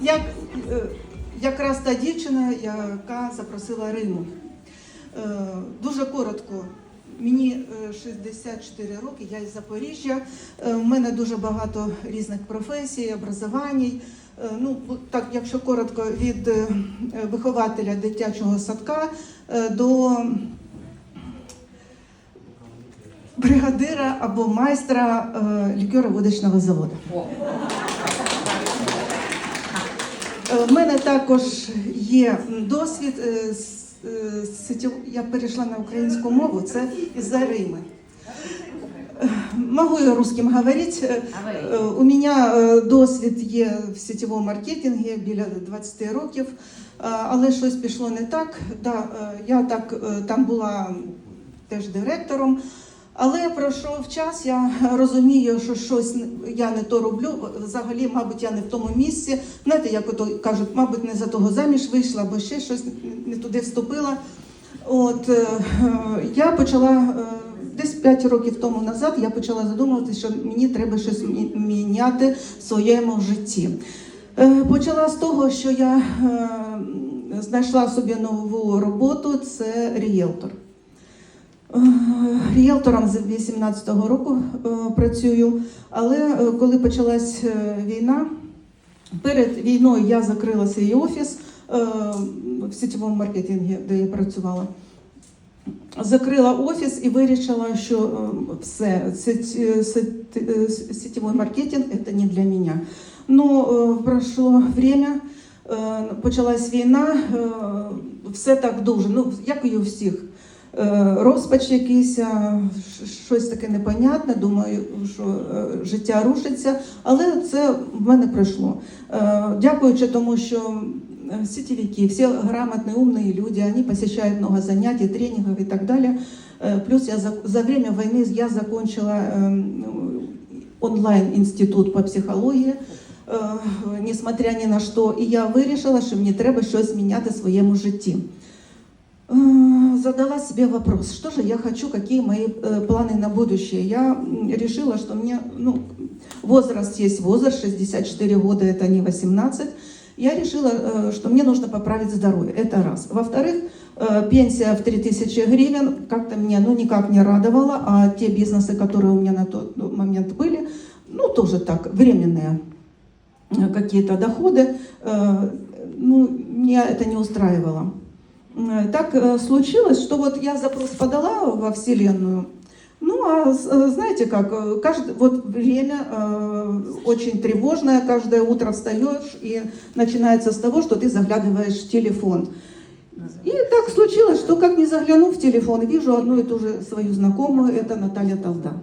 як, е, якраз та дівчина, яка запросила Риму. Е, Дуже коротко. Мені е, 64 роки, я із Запоріжжя. Е, У мене дуже багато різних професій, образувань. Е, Ну, так, якщо коротко, від е, вихователя дитячого садка е, до бригадира або майстра е, лікеро-водочного заводу. Е, У мене також є досвід. е, е, Я перейшла на українську мову, це із-за Рими. Е, Могу я русским говорить. Е, е, У мене е, досвід є в сетєвому маркетингі біля 20 років, Е, але щось пішло не так. Да, е, я так е, там була теж директором. Але пройшов час, я розумію, що щось я не то роблю. Взагалі, мабуть, я не в тому місці. Знаєте, як ото кажуть, мабуть, не за того заміж вийшла, або ще щось не туди вступила. От е, я почала е, десь 5 років тому назад. Я почала задумуватися, що мені треба щось міняти в своєму житті. Е, Почала з того, що я знайшла собі нову роботу. Це рієлтор. Е, Ріелтором з 18-го року е, працюю, але е, коли почалась війна, перед війною я закрила свій офіс в сітєвому маркетингі, де я працювала. Закрила офіс і вирішила, що все, сетєвий маркетинг це не для мене. Ну, пройшло время, почалась війна, все так дуже, ну, як і у всіх. Е, Розпач якийсь, а, щ- щось таке непонятне. Думаю, що е, життя рушиться, але це в мене пройшло. Е, Дякуючи тому, що е, сетевики, все грамотные, умные люди, они посещают много занятий, тренингов и так далее. Э, Плюс я за, за время войны я закончила э, онлайн-институт по психології, е, несмотря ні на що. І я вирішила, що мені треба щось міняти в своєму житті. Задала себе вопрос, что же я хочу, какие мои э, планы на будущее. Я решила, что мне, ну, возраст есть возраст, 64 года, это не 18. Я решила, э, что мне нужно поправить здоровье, это раз. Во-вторых, э, пенсия в 3000 гривен как-то меня, ну, никак не радовала, а те бизнесы, которые у меня на тот момент были, ну, тоже так, временные какие-то доходы, ну, меня это не устраивало. Э, Так э, случилось, что вот я запрос подала во Вселенную, ну, а э, знаете как, каждое, вот время э, очень тревожное, каждое утро встаешь и начинается с того, что ты заглядываешь в телефон. И так случилось, что как не заглянув в телефон, вижу одну и ту же свою знакомую, это Наталья Талда.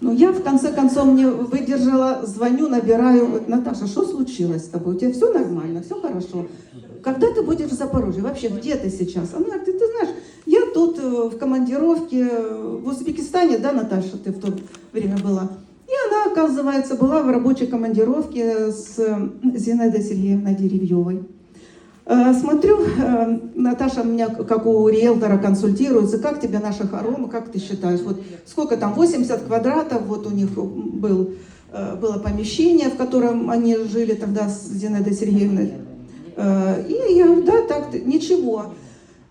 Но я в конце концов не выдержала, звоню, набираю, Наташа, что случилось с тобой? У тебя все нормально, все хорошо? Когда ты будешь в Запорожье? Вообще, где ты сейчас? Она говорит, ты, ты знаешь, я тут э, в командировке э, в Узбекистане, да, Наташа, ты в то время была? И она, оказывается, была в рабочей командировке с э, Зинаидой Сергеевной Деревьевой. Смотрю, Наташа меня как у риэлтора консультируется, как тебе наша хоромы, как ты считаешь, вот сколько там, 80 квадратов, вот у них был, было помещение, в котором они жили тогда с Зинаидой Сергеевной. Э, И я говорю, да, так, ничего.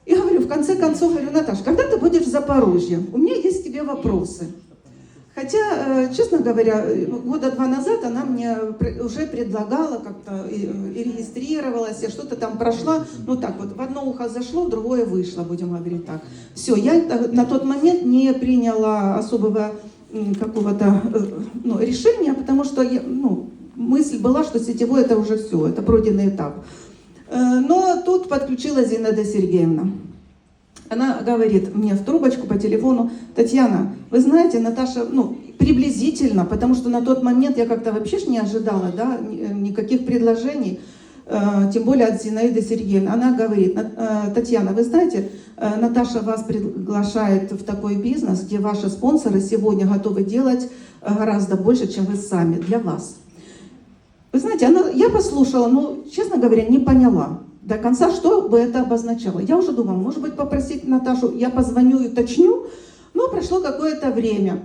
И говорю, в конце концов, говорю, Наташа, когда ты будешь в Запорожье? У меня есть к тебе вопросы. Хотя, э, честно говоря, э, года два назад она мне уже предлагала как-то и, и регистрировалась, я что-то там прошла, ну так вот, в одно ухо зашло, в другое вышло, будем говорить так. Все, я на тот момент не приняла особого какого-то э, ну, решения, потому что ну, мысль была, что сетевой это уже все, это пройденный этап. Э, Но тут подключилась Зинаида Сергеевна. Она говорит мне в трубочку по телефону, Татьяна, вы знаете, Наташа, ну, приблизительно, потому что на тот момент я как-то вообще ж не ожидала, да, ни- никаких предложений, э, тем более от Зинаиды Сергеевны. Она говорит, «На- э, Татьяна, вы знаете, э, Наташа вас приглашает в такой бизнес, где ваши спонсоры сегодня готовы делать э, гораздо больше, чем вы сами, для вас. Вы знаете, она, я послушала, но, честно говоря, не поняла до конца, что бы это обозначало. Я уже думала, может быть, попросить Наташу, я позвоню и уточню, но прошло какое-то время.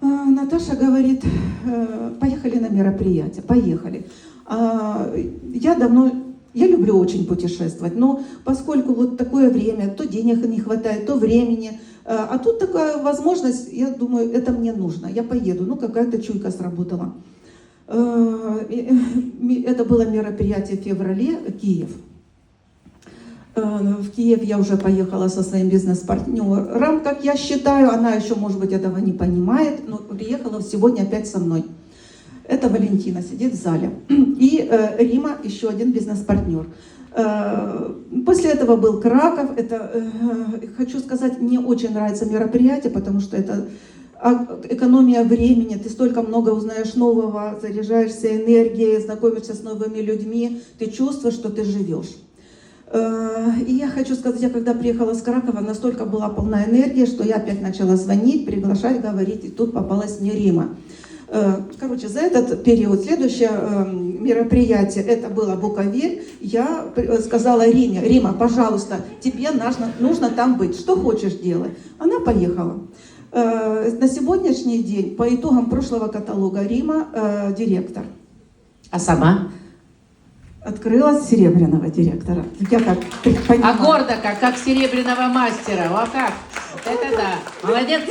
А, Наташа говорит, «Э, поехали на мероприятие, поехали. А, я давно, я люблю очень путешествовать, но поскольку вот такое время, то денег не хватает, то времени, э, а тут такая возможность, я думаю, это мне нужно, я поеду, ну какая-то чуйка сработала. Э, э, Это было мероприятие в феврале, Киев. Э, В Киев я уже поехала со своим бизнес-партнером, как я считаю, она еще, может быть, этого не понимает, но приехала сегодня опять со мной. Это Валентина сидит в зале. И э, Рима, еще один бизнес-партнер. Э, После этого был Краков. Это, э, хочу сказать, мне очень нравится мероприятие, потому что это экономия времени, ты столько много узнаешь нового, заряжаешься энергией, знакомишься с новыми людьми, ты чувствуешь, что ты живешь. Э, И я хочу сказать, я когда приехала с Кракова, настолько была полна энергии, что я опять начала звонить, приглашать, говорить, и тут попалась мне Рима. Э, Короче, за этот период, следующее э, мероприятие, это было Буковель, я сказала Риме, Рима, пожалуйста, тебе нужно, нужно там быть, что хочешь делать. Она поехала. Э, На сегодняшний день, по итогам прошлого каталога Рима, э, директор. А сама? Открыла серебряного директора. Я как А понимаю. гордо как, как серебряного мастера. О как! Это да. Молодец.